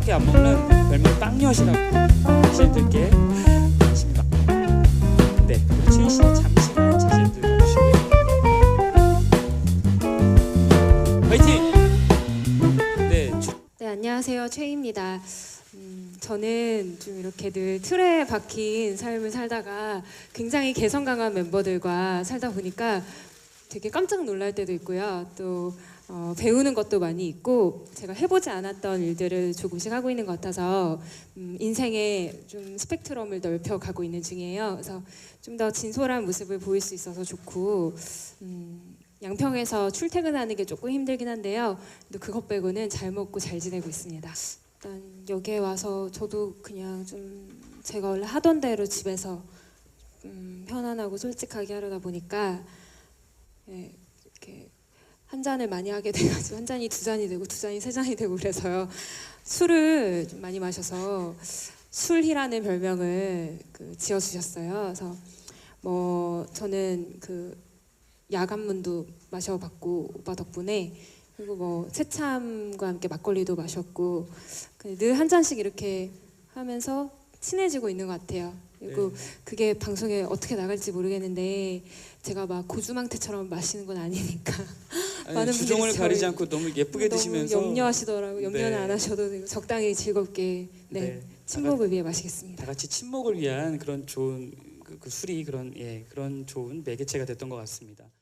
그렇게 안 먹는 별명 빵엿이라고 자신들께 많고 네 최희 씨는 잠시만 자신들 봐주시고요 화이팅 네 주, 네, 안녕하세요. 최희입니다. 음, 저는 좀 이렇게 늘 틀에 박힌 삶을 살다가 굉장히 개성 강한 멤버들과 살다 보니까 되게 깜짝 놀랄 때도 있고요. 또 어, 배우는 것도 많이 있고 제가 해보지 않았던 일들을 조금씩 하고 있는 것 같아서 음, 인생의 좀 스펙트럼을 넓혀 가고 있는 중이에요. 그래서 좀 더 진솔한 모습을 보일 수 있어서 좋고 음, 양평에서 출퇴근하는 게 조금 힘들긴 한데요. 근데 그것 빼고는 잘 먹고 잘 지내고 있습니다. 일단 여기에 와서 저도 그냥 좀 제가 원래 하던 대로 집에서 음, 편안하고 솔직하게 하려다 보니까 예, 이렇게 한 잔을 많이 하게 돼가지고 한 잔이 두 잔이 되고 두 잔이 세 잔이 되고 그래서요 술을 좀 많이 마셔서 술희라는 별명을 그 지어주셨어요. 그래서 뭐 저는 그 야간문도 마셔봤고 오빠 덕분에 그리고 뭐 새참과 함께 막걸리도 마셨고 그늘한 잔씩 이렇게 하면서 친해지고 있는 것 같아요. 그리고 그게 방송에 어떻게 나갈지 모르겠는데 제가 막 고주망태처럼 마시는 건 아니니까 아니, 많은 주종을 분들이 가리지 않고 너무 예쁘게 너무 드시면서 염려하시더라고요. 염려는 네. 안 하셔도 되고 적당히 즐겁게 네, 네. 친목을 위해 마시겠습니다. 다 같이 친목을 위한 그런 좋은 그, 그 술이 그런 예 그런 좋은 매개체가 됐던 것 같습니다.